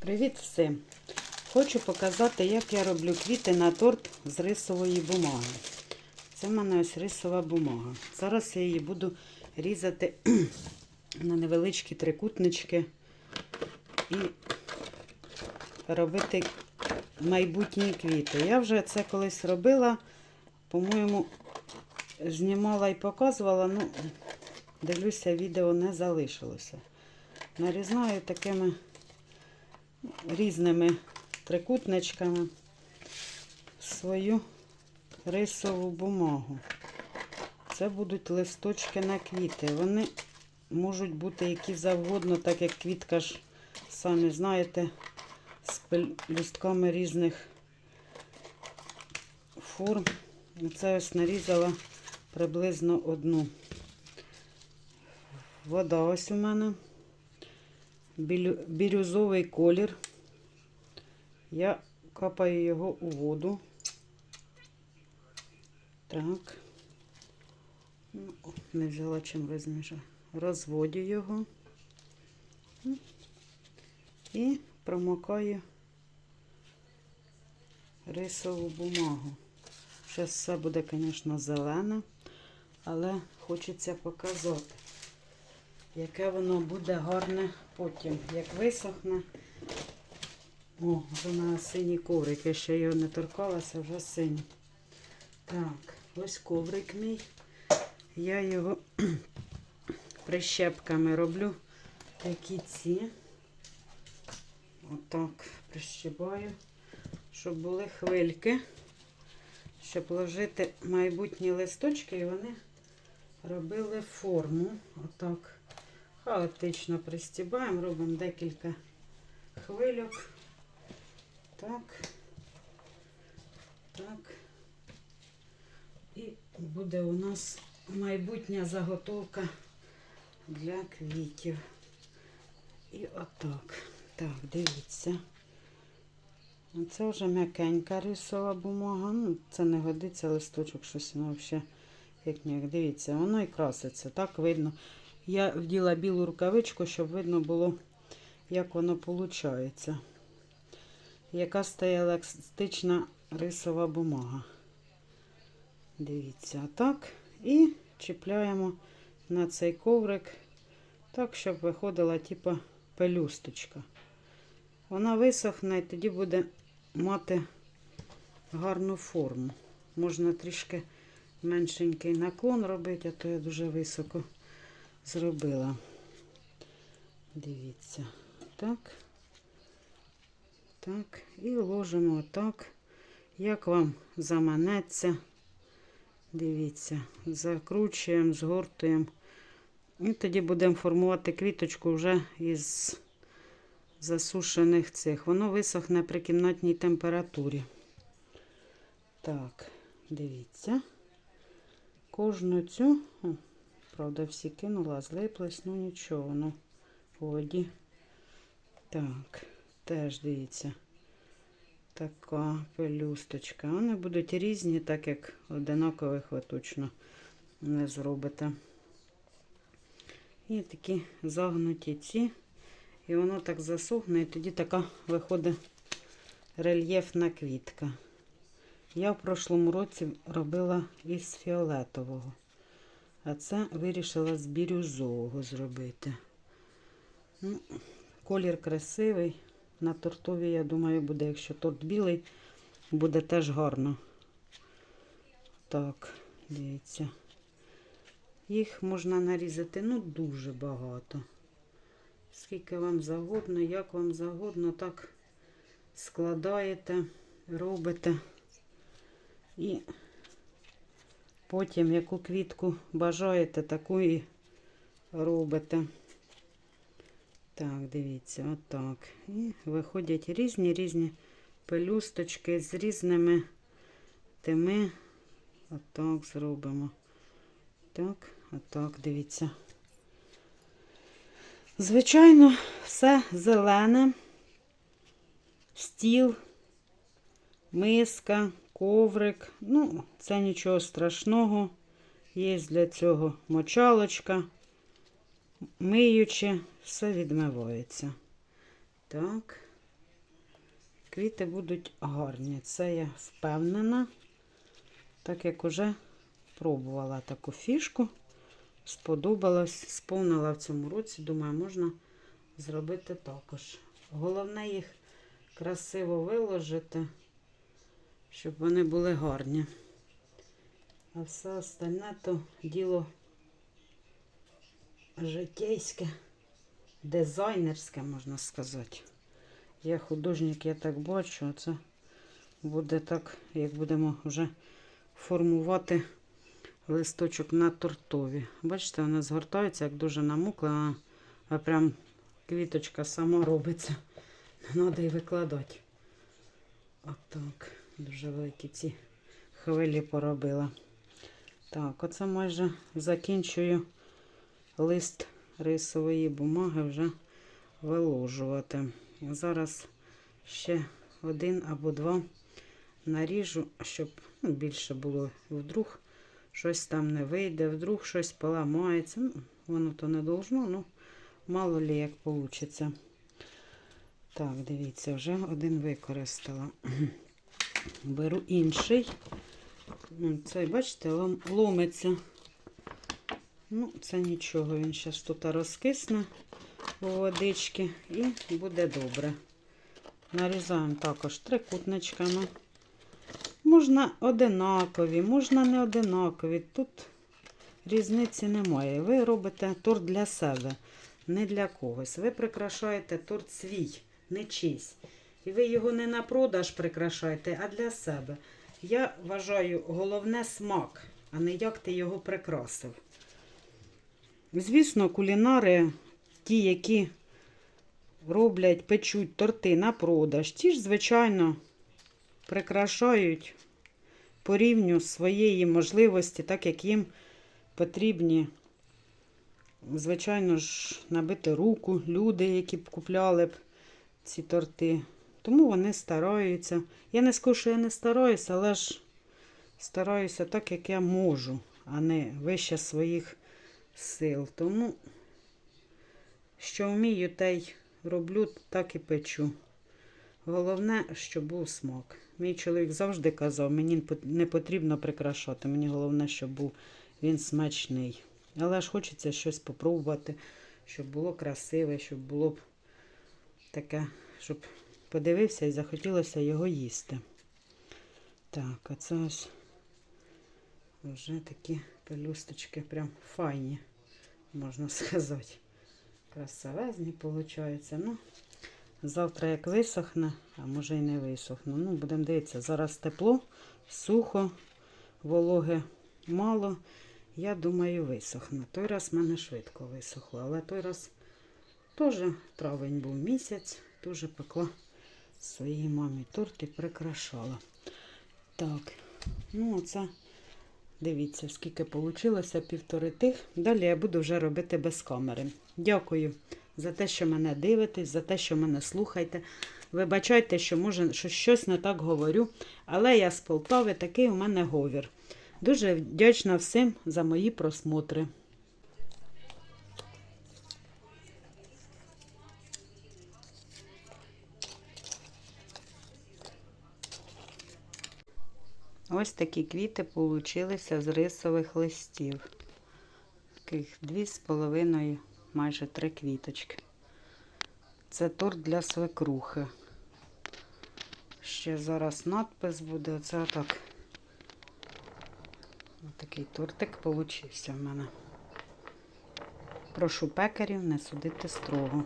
Привіт всім! Хочу показати, як я роблю квіти на торт з рисової бумаги. Це в мене ось рисова бумага. Зараз я її буду різати на невеличкі трикутнички і робити майбутні квіти. Я вже це колись робила, по-моєму, знімала і показувала, ну, дивлюся, відео не залишилося. Нарізаю такими різними трикутничками свою рисову бумагу. Це будуть листочки на квіти. Вони можуть бути які завгодно, так як квітка ж, самі знаєте, з пелюстками різних форм. Це ось нарізала приблизно одну. Вода ось у мене бірюзовий колір. Я капаю його у воду. Так. Ну, Не взяла чим розміжу. Розводю його. І промокаю рисову бумагу. Зараз все буде, звісно, зелене, але хочеться показати яке воно буде гарне потім, як висохне. О, вже у мене синій коврик, я ще його не торкалася, вже синій. Так, ось коврик мій. Я його прищепками роблю такі ці. Отак прищибаю, щоб були хвильки, щоб ложити майбутні листочки, і вони робили форму. Отак. Хаотично пристібаємо, робимо декілька хвильок. Так. Так. І буде у нас майбутня заготовка для квітів. І отак. Так, дивіться. Це вже м'якенька рисова бумага. Ну, це не годиться листочок, щось воно взагалі як ніяк. Дивіться, воно і краситься. Так видно. Я вділа білу рукавичку, щоб видно було, як воно виходить. Яка стає еластична рисова бумага. Дивіться, так. І чіпляємо на цей коврик так, щоб виходила типа пелюсточка. Вона висохне і тоді буде мати гарну форму. Можна трішки меншенький наклон робити, а то я дуже високо зробила. Дивіться. Так. Так. І ложимо отак. Як вам заманеться. Дивіться, закручуємо, згортуємо. І тоді будемо формувати квіточку вже із засушених цих. Воно висохне при кімнатній температурі. Так, дивіться. Кожну цю, правда, всі кинула, злиплась, ну нічого, ну, в воді. Так, теж дивіться. Така пелюсточка. Вони будуть різні, так як одинакових ви точно не зробите. І такі загнуті ці. І воно так засохне, і тоді така виходить рельєфна квітка. Я в прошлому році робила із фіолетового, а це вирішила з бірюзового зробити. Ну, колір красивий. На тортові, я думаю, буде, якщо торт білий, буде теж гарно. Так, дивіться. Їх можна нарізати, ну, дуже багато. Скільки вам загодно, як вам загодно, так складаєте, робите. І потім, яку квітку бажаєте, таку і робите. Так, дивіться, отак. І виходять різні різні пелюсточки з різними тими. Отак зробимо. Так, отак, дивіться. Звичайно, все зелене, стіл, миска, коврик. Ну, це нічого страшного. Є для цього мочалочка, миючи, все відмивається. Так, квіти будуть гарні. Це я впевнена, так як уже пробувала таку фішку. Сподобалось, сповнила в цьому році. Думаю, можна зробити також. Головне їх красиво виложити, щоб вони були гарні. А все остальне то діло житейське, дизайнерське, можна сказати. Я художник, я так бачу, це буде так, як будемо вже формувати листочок на тортові. Бачите, вона згортається, як дуже намукла, а, прям квіточка сама робиться. Треба і викладати. Отак. Дуже великі ці хвилі поробила. Так, оце майже закінчую лист рисової бумаги вже виложувати. Зараз ще один або два наріжу, щоб ну, більше було. Вдруг щось там не вийде, вдруг щось поламається. Ну, воно то не должно, ну мало лі як вийде. Так, дивіться, вже один використала. Беру інший. Ну, Цей, бачите, ломиться. Ну, це нічого, він зараз тут розкисне у водички і буде добре. Нарізаємо також трикутничками. Можна одинакові, можна не одинакові. Тут різниці немає. Ви робите торт для себе, не для когось. Ви прикрашаєте торт свій, не чийсь. І ви його не на продаж прикрашаєте, а для себе. Я вважаю, головне смак, а не як ти його прикрасив. Звісно, кулінари, ті, які роблять, печуть торти на продаж, ті ж, звичайно, прикрашають по рівню своєї можливості, так як їм потрібні, звичайно ж, набити руку люди, які б купляли б ці торти. Тому вони стараються. Я не скажу, що я не стараюся, але ж стараюся так, як я можу, а не вище своїх сил. Тому, що вмію, те й роблю, так і печу. Головне, щоб був смак. Мій чоловік завжди казав, мені не потрібно прикрашати, мені головне, щоб був він смачний. Але ж хочеться щось попробувати, щоб було красиве, щоб було б таке, щоб подивився і захотілося його їсти. Так, а це ось вже такі пелюсточки прям файні, можна сказати. Красавезні, виходить. Ну, завтра як висохне, а може і не висохне. Ну, будемо дивитися. Зараз тепло, сухо, вологи мало. Я думаю, висохне. Той раз в мене швидко висохло, але той раз теж травень був місяць, теж пекла своїй мамі торт і прикрашала. Так, ну оце, дивіться, скільки вийшло, півтори тих. Далі я буду вже робити без камери. Дякую за те, що мене дивитесь, за те, що мене слухаєте. Вибачайте, що може що щось не так говорю, але я з Полтави, такий у мене говір. Дуже вдячна всім за мої просмотри. Ось такі квіти получилися з рисових листів. Таких дві з половиною, майже три квіточки. Це торт для свекрухи. Ще зараз надпис буде. Оце так. Ось такий тортик получився в мене. Прошу пекарів не судити строго.